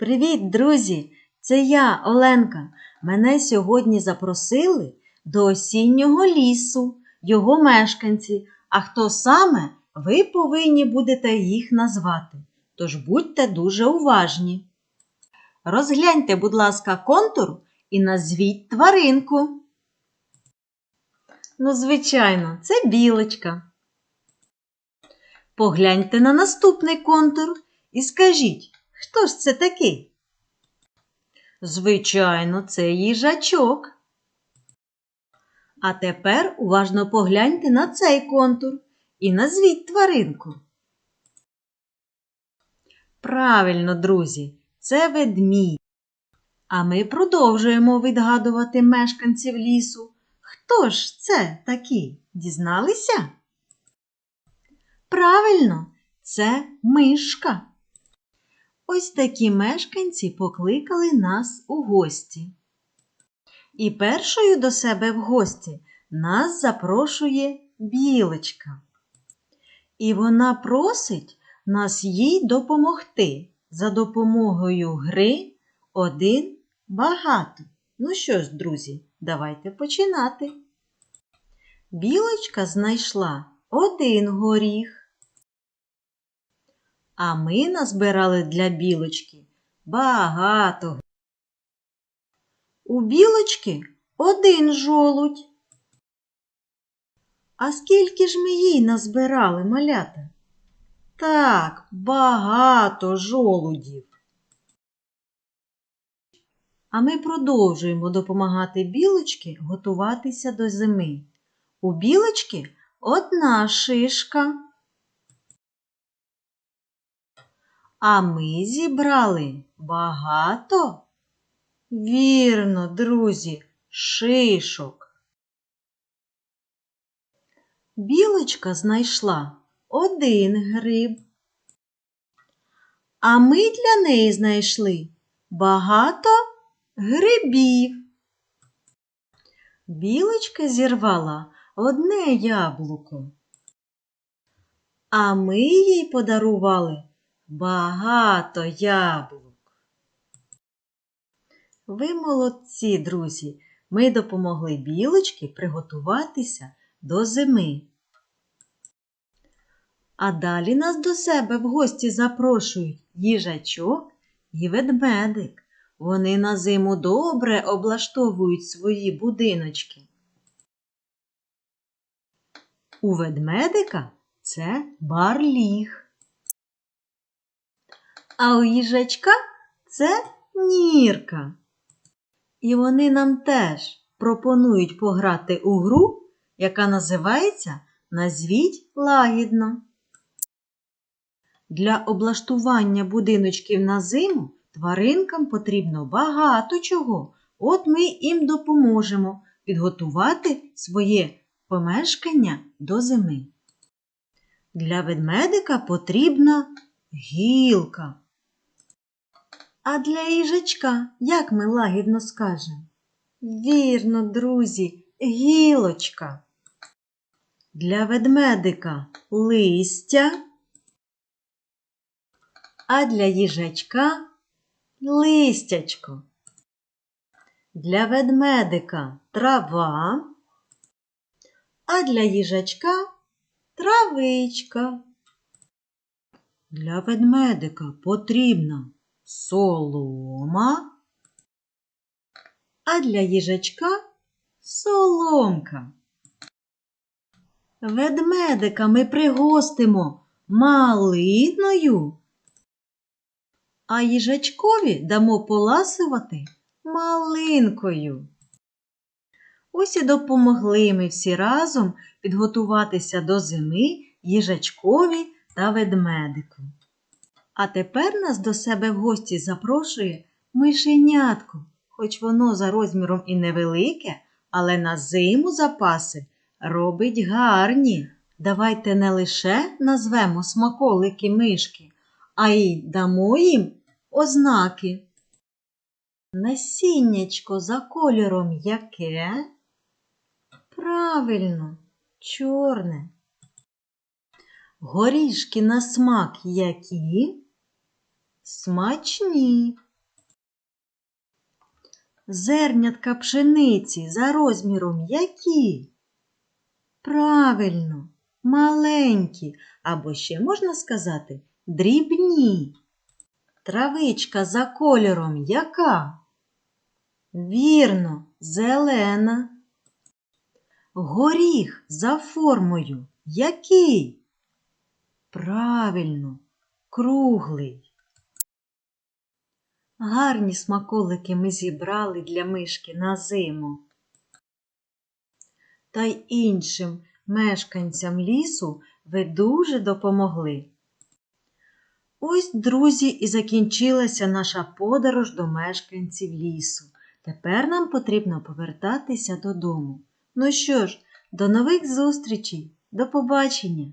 Привіт, друзі! Це я, Оленка. Мене сьогодні запросили до осіннього лісу, його мешканці. А хто саме, ви повинні будете їх назвати. Тож будьте дуже уважні. Розгляньте, будь ласка, контур і назвіть тваринку. Ну, звичайно, це білочка. Погляньте на наступний контур і скажіть, хто ж це такий? Звичайно, це їжачок. А тепер уважно погляньте на цей контур і назвіть тваринку. Правильно, друзі, це ведмідь. А ми продовжуємо відгадувати мешканців лісу. Хто ж це такі? Дізналися? Правильно, це мишка. Ось такі мешканці покликали нас у гості. І першою до себе в гості нас запрошує білочка. І вона просить нас їй допомогти за допомогою гри один багато. Ну що ж, друзі, давайте починати. Білочка знайшла один горіх. А ми назбирали для білочки багато. У білочки один жолудь. А скільки ж ми їй назбирали малята? Так, багато жолудів. А ми продовжуємо допомагати білочці готуватися до зими. У білочки одна шишка. А ми зібрали багато. Вірно, друзі, шишок. Білочка знайшла один гриб. А ми для неї знайшли багато грибів. Білочка зірвала одне яблуко. А ми їй подарували багато яблук. Ви молодці, друзі! Ми допомогли білочці приготуватися до зими. А далі нас до себе в гості запрошують їжачок і ведмедик. Вони на зиму добре облаштовують свої будиночки. У ведмедика це барліг. А у їжачка це нірка. І вони нам теж пропонують пограти у гру, яка називається Назвіть лагідно. Для облаштування будиночків на зиму тваринкам потрібно багато чого. От ми їм допоможемо підготувати своє помешкання до зими. Для ведмедика потрібна гілка. А для їжачка, як ми лагідно скажемо? Вірно, друзі, гілочка. Для ведмедика листя, а для їжачка листячко. Для ведмедика трава, а для їжачка травичка. Для ведмедика потрібна солома, а для їжачка соломка. Ведмедика ми пригостимо малиною, а їжачкові дамо поласувати малинкою. Ось і допомогли ми всі разом підготуватися до зими їжачкові та ведмедику. А тепер нас до себе в гості запрошує мишенятко, хоч воно за розміром і невелике, але на зиму запаси робить гарні. Давайте не лише назвемо смаколики мишки, а й дамо їм ознаки. Насіннячко за кольором яке? Правильно, чорне. Горішки на смак які? Смачні. Зернятка пшениці за розміром які? Правильно, маленькі, або ще можна сказати дрібні. Травичка за кольором яка? Вірно, зелена. Горіх за формою який? Правильно, круглий. Гарні смаколики ми зібрали для мишки на зиму. Та й іншим мешканцям лісу ви дуже допомогли. Ось, друзі, і закінчилася наша подорож до мешканців лісу. Тепер нам потрібно повертатися додому. Ну що ж, до нових зустрічей, до побачення!